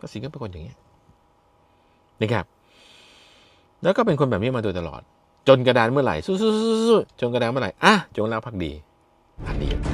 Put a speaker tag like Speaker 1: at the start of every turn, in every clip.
Speaker 1: ทักษิงก็เป็นคนอย่างนี้ยนะครับ แล้วก็เป็นคนแบบนี้มาโดยตลอด จนกระดานเมื่อไหร่สู้ๆๆๆจนกระดานเมื่อไหร่อะจงรักภักดีอันนี้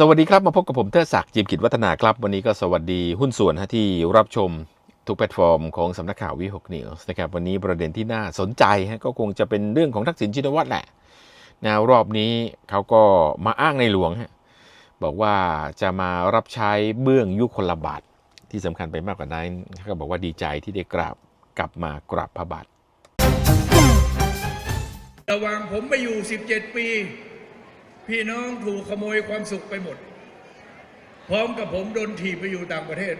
Speaker 1: สวัสดีครับ มาพบกับผมเทิดศักดิ์จิมกิจวัฒนาครับ วันนี้ก็สวัสดีหุ้นส่วนที่รับชมทุกแพลตฟอร์มของสำนักข่าววิหกนิวส์นะครับวันนี้ประเด็นที่น่าสนใจก็คงจะเป็นเรื่องของทักษิณชินวัตรแหละนะรอบนี้เขาก็มาอ้างในหลวงฮะบอกว่าจะมารับใช้เบื้องยุคลบาทที่สำคัญไปมากกว่านั้นเขาก็บอกว่าดีใจที่ได้กราบกลับมากราบพระบาท
Speaker 2: ระหว่างผมไปอยู่ 17 ปี พี่น้องถูกขโมยความสุขไปหมด พร้อมกับผมโดนถีบไปอยู่ต่างประเทศ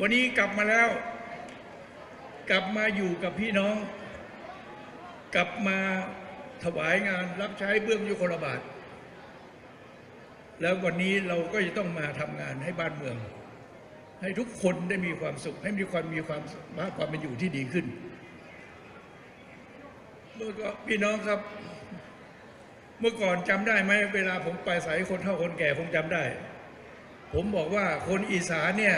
Speaker 2: วันนี้กลับมาแล้ว กลับมาอยู่กับพี่น้อง กลับมาถวายงานรับใช้เบื้องยุคลบาท แล้ววันนี้เราก็จะต้องมาทำงานให้บ้านเมือง ให้ทุกคนได้มีความสุข ให้มีความมีความความเป็นอยู่ที่ดีขึ้นเมื่อก็พี่น้องครับ เมื่อก่อนจำได้ไหมเวลาผมไปสายคนเฒ่าคนแก่ผมจำได้ ผมบอกว่าคนอีสานเนี่ย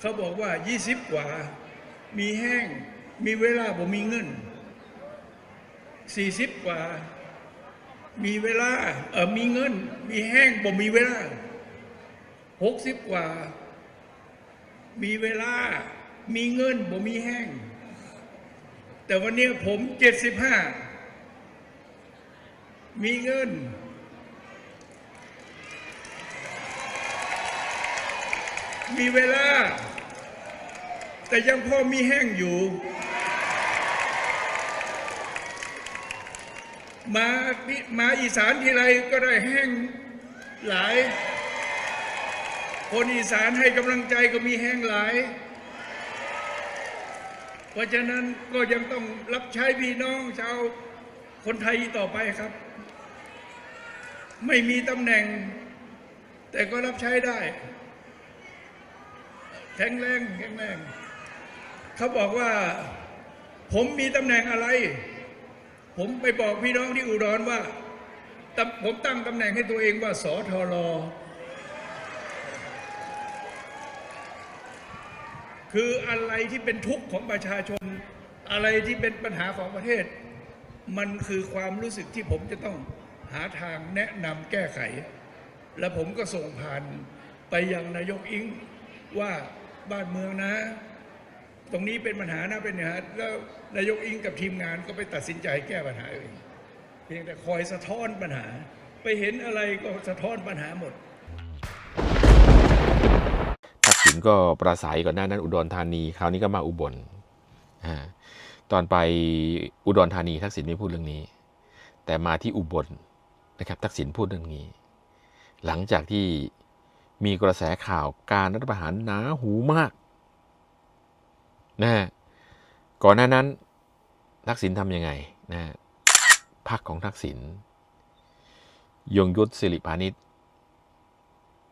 Speaker 2: เขาบอกว่ายี่สิบกว่า มีแห้ง มีเวลาผมมีเงินสี่สิบกว่า มีเวลาเออมีเงิน มีแห้งผมมีเวลาหกสิบกว่า มีเวลา มีเงินผมมีแห้ง แต่วันนี้ผมเจ็ดสิบห้า มีเงิน มีเวลา แต่ยังพอมีแห้งอยู่ มามาอีสานทีไรก็ได้แห้งหลาย คนอีสานให้กำลังใจก็มีแห้งหลาย เพราะฉะนั้นก็ยังต้องรับใช้พี่น้องชาวคนไทยต่อไปครับ ไม่มีตำแหน่ง แต่ก็รับใช้ได้ แข็งแรงแข็งแรง เขาบอกว่า ผมมีตำแหน่งอะไร ผมไปบอกพี่น้องที่อุดรว่า ผมตั้งตำแหน่งให้ตัวเองว่าสอทอรอคืออะไรที่เป็นทุกข์ของประชาชน อะไรที่เป็นปัญหาของประเทศ มันคือความรู้สึกที่ผมจะต้อง หาทางแนะนำแก้ไข และผมก็ส่งผ่านไปยังนายกอิงว่าบ้านเมืองนะ ตรงนี้เป็นปัญหานะเป็นปัญหาแล้วนายกอิงกับทีมงานก็ไปตัดสินใจแก้ปัญหาเองเพียงแต่คอยสะท้อนปัญหา ไปเห็นอะไรก็สะท้อนปัญหาหมด
Speaker 1: ทักษิณก็ประสัยก่อนหน้านั้นอุดรธานีคราวนี้ก็มาอุบลตอนไปอุดรธานีทักษิณไม่พูดเรื่องนี้ แต่มาที่อุบล นะครับทักษิณพูดเรื่องนี้ หลังจากที่มีกระแสข่าวการรัฐประหารหนาหูมากนะก่อนหน้านั้น ทักษิณทำยังไงนะพรรคของทักษิณยงยุทธสิริพานิช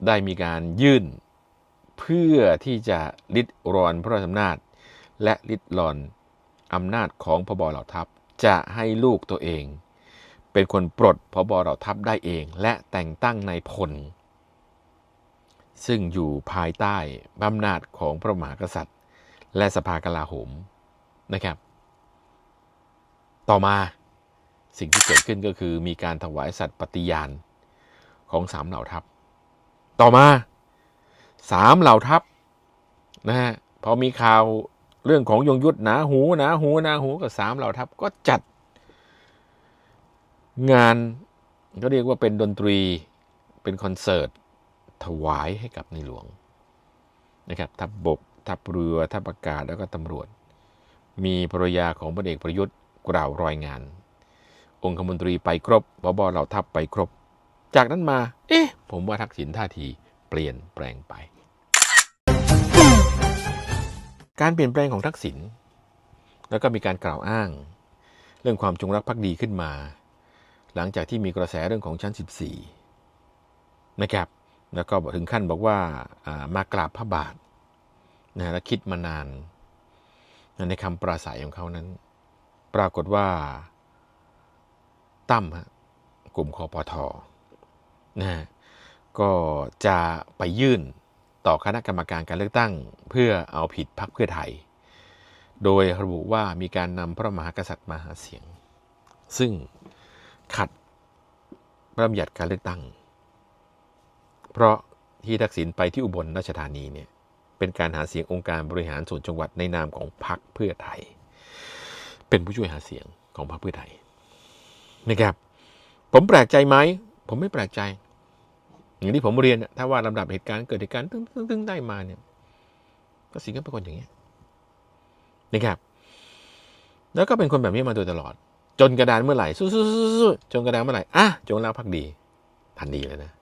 Speaker 1: ได้มีการยื่นเพื่อที่จะลิดรอนพระราชอำนาจ และลิดรอนอำนาจของพบเหล่าทัพจะให้ลูกตัวเอง เป็นคนปลดพบเหล่าทัพได้เอง และแต่งตั้งนายพล ซึ่งอยู่ภายใต้อำนาจของพระมหากษัตริย์ และสภากลาโหมนะครับ ต่อมาสิ่งที่เกิดขึ้นก็คือมีการถวายสัตย์ปฏิญาณของสามเหล่าทัพ ต่อมาสามเหล่าทัพนะฮะพอมีข่าวเรื่องของยงยุทธหนาหูหนาหูหนาหูกับสามเหล่าทัพก็จัด งานก็เรียกว่าเป็นดนตรีเป็นคอนเสิร์ตถวายให้กับในหลวงนะครับทัพบบกทัพเรือทัพอากาศแล้วก็ตำรวจ มีภรรยาของพลเอกประยุทธ์กล่าวรายงาน องคมนตรีไปครบพบเหล่าทัพไปครบ จากนั้นมา เอ๊ะ ผมว่าทักษิณท่าทีเปลี่ยนแปลงไป การเปลี่ยนแปลงของทักษิณแล้วก็มีการกล่าวอ้าง เรื่องความจงรักภักดีขึ้นมา หลังจากที่มีกระแสเรื่องของชั้น 14 นะครับ แล้วก็ถึงขั้นบอกว่ามากราบพระบาทนะและคิดมานาน ในคำปราศัยของเขานั้น ปรากฏว่าตั้มกลุ่มคอปทนะฮะก็จะไปยื่นต่อคณะกรรมการการเลือกตั้ง เพื่อเอาผิดพรรคเพื่อไทย โดยระบุว่ามีการนำพระมหากษัตริย์มาหาเสียง ซึ่ง ขัดพระบัญญัติการเลือกตั้ง เพราะที่ทักษิณไปที่อุบลราชธานีเนี่ยเป็นการหาเสียงองค์การบริหารส่วนจังหวัดในนามของพรรคเพื่อไทย เป็นผู้ช่วยหาเสียงของพรรคเพื่อไทยนะครับ ผมแปลกใจไหมผมไม่แปลกใจ อย่างที่ผมเรียนถ้าว่าลำดับเหตุการณ์เกิดเหตุการณ์ตึ้งตึ้งตึ้งได้มาเนี่ยก็สิงก็เป็นคนอย่างเงี้ยนะครับ แล้วก็เป็นคนแบบนี้มาโดยตลอด จนกระดานเมื่อไหร่สู้ๆๆๆจนกระดานเมื่อไหร่อะจงแล้วพักดีทันดีเลยนะ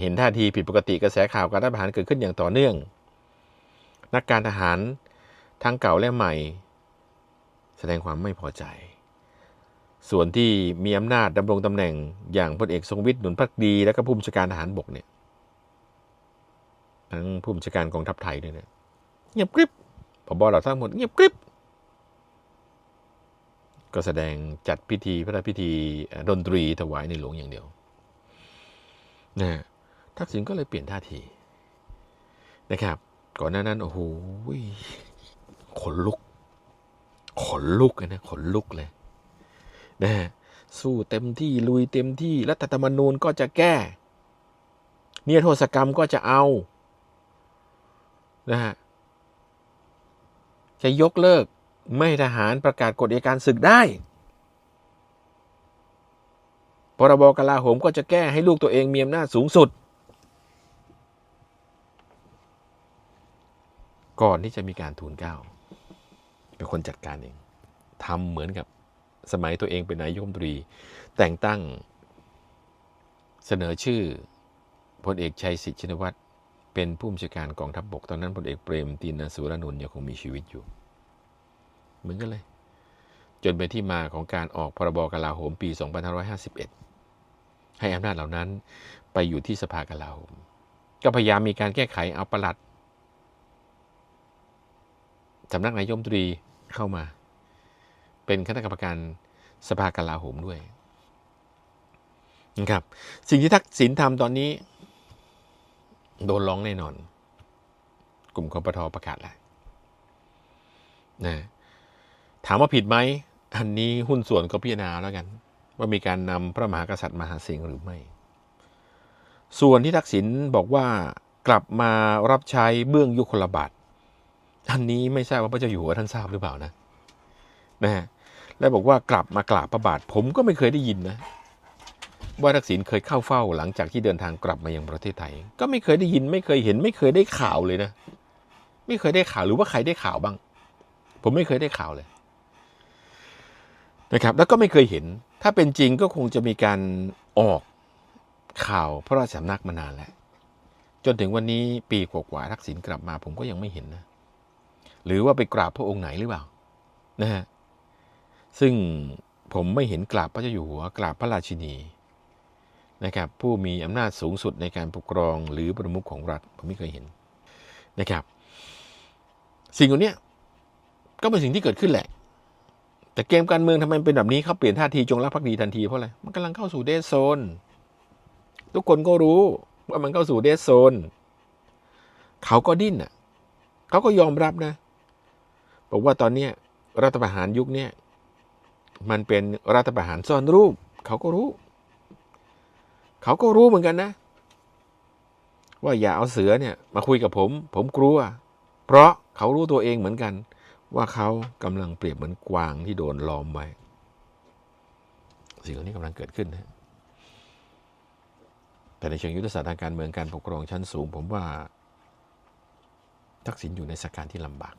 Speaker 1: เห็นท่าทีผิดปกติกระแสข่าวการรัฐประหารเกิดขึ้นอย่างต่อเนื่อง นักการทหารทั้งเก่าและใหม่ แสดงความไม่พอใจ ส่วนที่มีอำนาจดำรงตำแหน่งอย่างพลเอกทรงวิทย์หนุนพักดี และก็ผู้บัญชาการทหารบกเนี่ยทั้งผู้บัญชาการกองทัพไทยด้วยเนี่ยเงียบกริบพบเหล่าทั้งหมดเงียบกริบ ก็แสดงจัดพิธีพระราชพิธีดนตรีถวายในหลวงอย่างเดียวนะฮะทักษิณก็เลยเปลี่ยนท่าทีนะครับ ก่อนหน้านั้นโอ้โหขนลุก ขนลุกนะขนลุกเลยนะฮะสู้เต็มที่ลุยเต็มที่รัฐธรรมนูญก็จะแก้เนียโทษกรรมก็จะเอานะฮะจะยกเลิก ไม่ทหารประกาศกฎอัยการศึกได้พรบกลาโหมก็จะแก้ให้ลูกตัวเองมีอำนาจสูงสุด ก่อนที่จะมีการทูลเก้าเป็นคนจัดการเองทำเหมือนกับสมัยตัวเองเป็นนายกรัฐมนตรี แต่งตั้งเสนอชื่อพลเอกชัยศิษย์ชินวัตรเป็นผู้บัญชาการกองทัพบบกตอนนั้นพลเอกเปรมตินสุรนนท์ยังคงมีชีวิตอยู่ เหมือนกันเลย จนเป็นที่มาของการออกพรบกลาโหมปี 2551 ให้อำนาจเหล่านั้นไปอยู่ที่สภากลาโหม ก็พยายามมีการแก้ไขเอาประหลัดสำนักนายมตรีเข้ามา เป็นคณะกรรมการสภากลาโหมด้วยนะครับสิ่งที่ทักษิณทำตอนนี้ โดนร้องแน่นอน กลุ่มคอปทประกาศแล้วนะ ถามว่าผิดไหม อันนี้หุ้นส่วนก็พิจารณาแล้วกัน ว่ามีการนำพระมหากษัตริย์มาหาเสียงหรือไม่ ส่วนที่ทักษิณบอกว่ากลับมารับใช้เบื้องยุคลบาทอันนี้ไม่ทราบว่าพระเจ้าอยู่หัวท่านทราบหรือเปล่านะนะฮะและบอกว่ากลับมากราบพระบาทผมก็ไม่เคยได้ยินนะว่าทักษิณเคยเข้าเฝ้าหลังจากที่เดินทางกลับมายังประเทศไทย ก็ไม่เคยได้ยินไม่เคยเห็น ไม่เคยได้ข่าวเลยนะ ไม่เคยได้ข่าวหรือว่าใครได้ข่าวบ้าง ผมไม่เคยได้ข่าวเลย นะครับแล้วก็ไม่เคยเห็น ถ้าเป็นจริงก็คงจะมีการออกข่าวพระราชสำนักมานานแล้ว จนถึงวันนี้ปีกว่าๆทักษิณกลับมาผมก็ยังไม่เห็นนะ หรือว่าไปกราบพระองค์ไหนหรือเปล่านะฮะซึ่งผมไม่เห็นกราบพระเจ้าอยู่หัวกราบพระราชินีนะครับผู้มีอำนาจสูงสุดในการปกครองหรือประมุขของรัฐผมไม่เคยเห็นนะครับ สิ่งเหล่านี้ก็เป็นสิ่งที่เกิดขึ้นแหละ แต่เกมการเมืองทำไมเป็นแบบนี้เขาเปลี่ยนท่าทีจงรักภักดีทันทีเพราะอะไร มันกำลังเข้าสู่เดสโซน ทุกคนก็รู้ว่ามันเข้าสู่เดสโซน เขาก็ดิ้นอะ เขาก็ยอมรับนะ บอกว่าตอนนี้รัฐประหารยุคนี้มันเป็นรัฐประหารซ่อนรูป เขาก็รู้ เขาก็รู้เหมือนกันนะ ว่าอย่าเอาเสือเนี่ย มาคุยกับผม ผมกลัว เพราะเขารู้ตัวเองเหมือนกัน ว่าเขากำลังเปรียบเหมือนกวางที่โดนล้อมไว้ สิ่งเหล่านี้กำลังเกิดขึ้นนะแต่ในเชิงยุทธศาสตร์ทางการเมืองการปกครองชั้นสูง ผมว่าทักษิณอยู่ในสถานการณ์ที่ลำบาก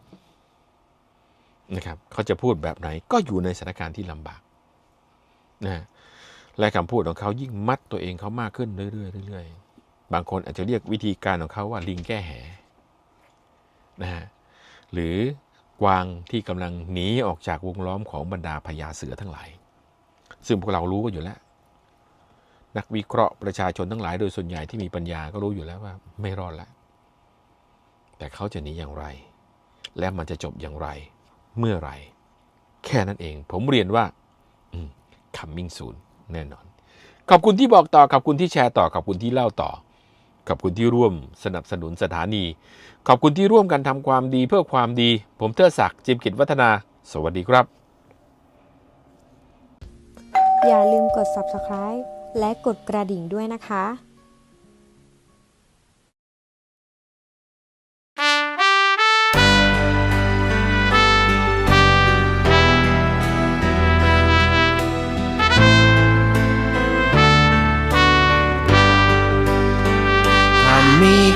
Speaker 1: นะครับเขาจะพูดแบบไหนก็อยู่ในสถานการณ์ที่ลำบากนะและคำพูดของเขายิ่งมัดตัวเองเขามากขึ้นเรื่อยๆเรื่อยๆบางคนอาจจะเรียกวิธีการของเขาว่าลิงแก้แหนะฮะหรือ กวางที่กำลังหนีออกจากวงล้อมของบรรดาพญาเสือทั้งหลาย ซึ่งพวกเรารู้กันอยู่แล้ว นักวิเคราะห์ประชาชนทั้งหลาย โดยส่วนใหญ่ที่มีปัญญาก็รู้อยู่แล้วว่าไม่รอดแล้ว แต่เขาจะหนีอย่างไร และมันจะจบอย่างไร เมื่อไรแค่นั้นเอง ผมเรียนว่าอืม coming soon แน่นอน ขอบคุณที่บอกต่อขอบคุณที่แชร์ต่อขอบคุณที่เล่าต่อ ขอบคุณที่ร่วมสนับสนุนสถานี ขอบคุณที่ร่วมกันทำความดีเพื่อความดี ผมเทอศักดิ์จิมกิจวัฒนา สวัสดีครับ
Speaker 3: อย่าลืมกด subscribe และกดกระดิ่งด้วยนะคะ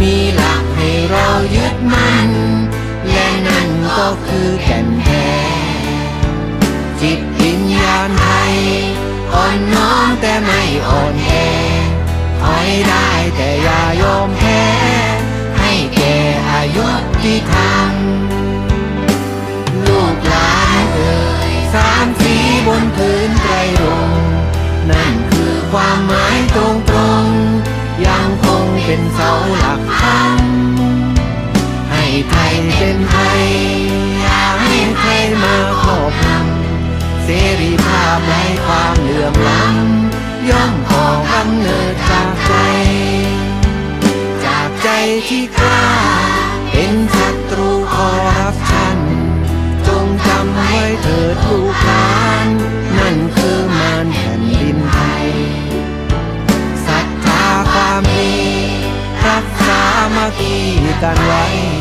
Speaker 4: มีหลักให้เรายึดมั่น และนั่นก็คือแก่นแท้จิตวิญญาณไทย อ่อนน้อมแต่ไม่อ่อนแอถอยได้แต่อย่ายอมแพ้ ให้แก่อายุที่ทา กันไว้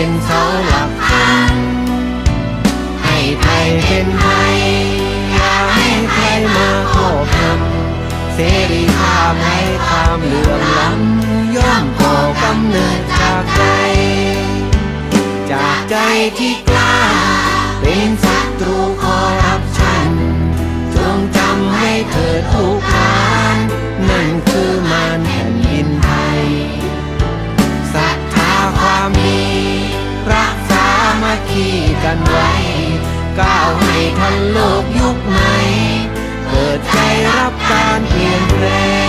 Speaker 4: เป็นเสาหลักพันให้ไทยเป็นไทยอย่าให้ใครมาครอบงำเสรีภาพให้ความเหลื่อมล้ำย่อมก่อกำเนิดจากใจ จากใจที่กล้าเป็นสา ทันโลกยุคใหม่ เปิดใจรับการเปลี่ยนแปลง